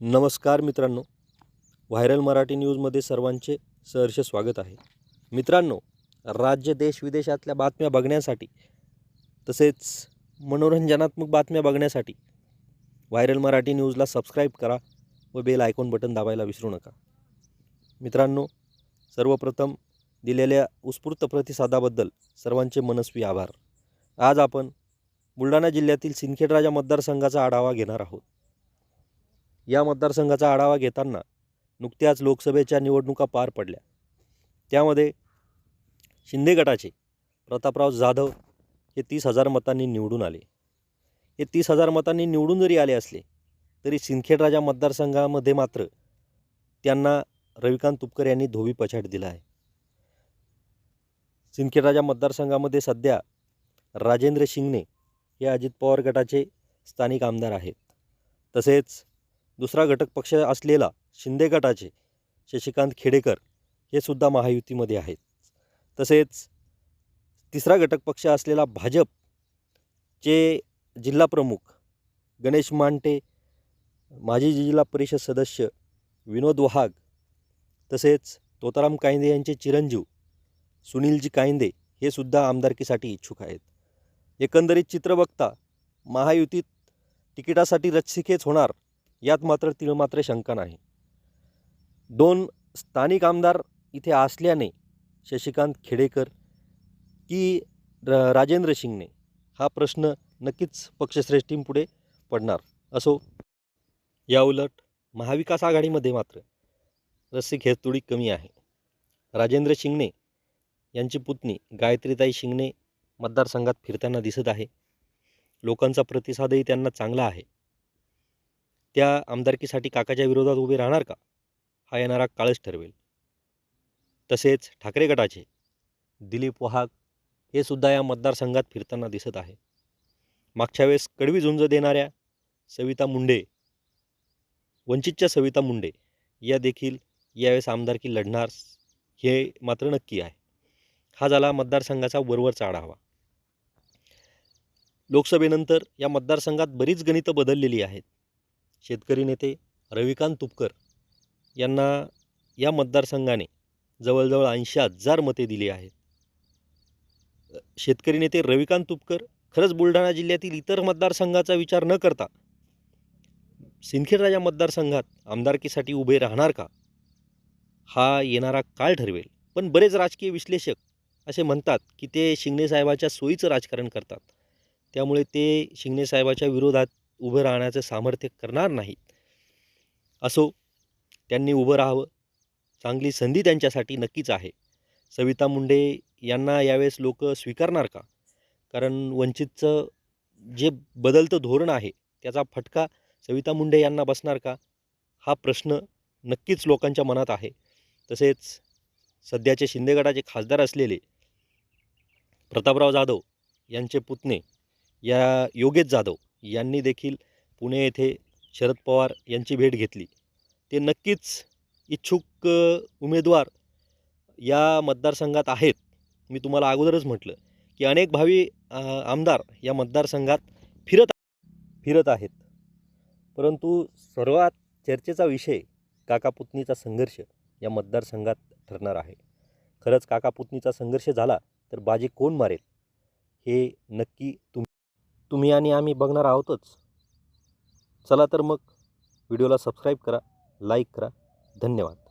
नमस्कार मित्रांनो. व्हायरल मराठी न्यूजमध्ये सर्वांचे सहर्ष स्वागत आहे. मित्रांनो राज्य देश विदेशातल्या बातम्या बघण्यासाठी तसेच मनोरंजनात्मक बातम्या बघण्यासाठी व्हायरल मराठी न्यूजला सबस्क्राईब करा व बेल आयकॉन बटन दाबायला विसरू नका. मित्रांनो सर्वप्रथम दिलेल्या उत्स्फूर्त प्रतिसादाबद्दल सर्वांचे मनस्वी आभार. आज आपण बुलढाणा जिल्ह्यातील सिंदखेडराजा मतदारसंघाचा आढावा घेणार आहोत. या मतदारसंघाचा आढावा घेताना नुकत्याच लोकसभेच्या निवडणुका पार पडल्या. त्यामध्ये शिंदे गटाचे प्रतापराव जाधव हे तीस हजार मतांनी निवडून आले. हे तीस हजार मतांनी निवडून जरी आले असले तरी सिंदखेडराजा मतदारसंघामध्ये मात्र त्यांना रविकांत तुपकर यांनी धोबी पछाड दिला आहे. सिंदखेडराजा मतदारसंघामध्ये सध्या राजेंद्र शिंगणे हे अजित पवार गटाचे स्थानिक आमदार आहेत. तसेच दुसरा घटक पक्ष असलेला शिंदे गटाचे शशिकांत खेडेकर हे सुद्धा महायुतीमध्ये आहेत. तसेच तिसरा घटक पक्ष असलेला भाजपचे जिल्हाप्रमुख गणेश मांटे माजी जिल्हा परिषद सदस्य विनोद वहाग तसेच तोताराम कायंदे यांचे चिरंजीव सुनीलजी कायंदे हे सुद्धा आमदारकीसाठी इच्छुक आहेत. एकंदरीत चित्र बघता महायुतीत तिकिटासाठी रचसिकेच होणार यात मात्र तिळमात्र शंका नाही. दोन स्थानिक आमदार इथे असल्याने शशिकांत खेडेकर की र राजेंद्र शिंगणे हा प्रश्न नक्कीच पक्षश्रेष्ठींपुढे पडणार. असो या उलट महाविकास आघाडीमध्ये मात्र रस्सीखेच थोडी कमी आहे. राजेंद्र शिंगणे यांची पुतणी गायत्रीताई शिंगणे मतदारसंघात फिरताना दिसत आहे. लोकांचा प्रतिसादही त्यांना चांगला आहे. त्या आमदारकीसाठी काकाच्या विरोधात उभे राहणार का? हा येणारा काळच ठरवेल. तसेच ठाकरे गटाचे दिलीप वहाग हे सुद्धा या मतदारसंघात फिरताना दिसत आहे. मागच्या वेळेस कडवी झुंज देणाऱ्या सविता मुंडे वंचितच्या सविता मुंडे या देखील यावेळेस आमदारकी लढणार हे मात्र नक्की आहे. हा झाला मतदारसंघाचा वरवरचा आढावा लोकसभेनंतर या मतदारसंघात बरीच गणितं बदललेली आहेत. शेतकरी नेते रविकांत तुपकर यांना या मतदारसंघाने जवळजवळ ऐंशी हजार मते दिली आहेत. शेतकरी नेते रविकांत तुपकर खरंच बुलढाणा जिल्ह्यातील इतर मतदारसंघाचा विचार न करता सिंदखेडराजा मतदारसंघात आमदारकीसाठी उभे राहणार का? हा येणारा काळ ठरवेल. पण बरेच राजकीय विश्लेषक असे म्हणतात की ते शिंगणे साहेबाच्या सोयीचं राजकारण करतात. त्यामुळे ते शिंगणे साहेबाच्या विरोधात उभं राहण्याचं सामर्थ्य करणार नाहीत. असो त्यांनी उभं राहावं. चांगली संधी त्यांच्यासाठी नक्कीच आहे. सविता मुंडे यांना यावेळेस लोक स्वीकारणार का? कारण वंचितचं जे बदलतं धोरण आहे त्याचा फटका सविता मुंडे यांना बसणार का? हा प्रश्न नक्कीच लोकांच्या मनात आहे. तसेच सध्याचे शिंदे गटाचे खासदार असलेले प्रतापराव जाधव यांचे पुतणे या योगेश जाधव यांनी देखील पुणे येथे शरद पवार यांची भेट घेतली. ते नक्कीच इच्छुक उमेदवार या मतदारसंघात आहेत. मी तुम्हाला अगोदरच म्हटलं की अनेक भावी आमदार या मतदारसंघात फिरत फिरत आहेत. परंतु सर्वात चर्चेचा विषय काकापुतणीचा संघर्ष या मतदारसंघात ठरणार आहे. खरंच काकापुतणीचा संघर्ष झाला तर बाजी कोण मारेल? हे नक्की तुम तुम्ही आणि आम्ही बघणार आहोतच. चला तर मग व्हिडिओला सबस्क्राईब करा लाईक करा. धन्यवाद.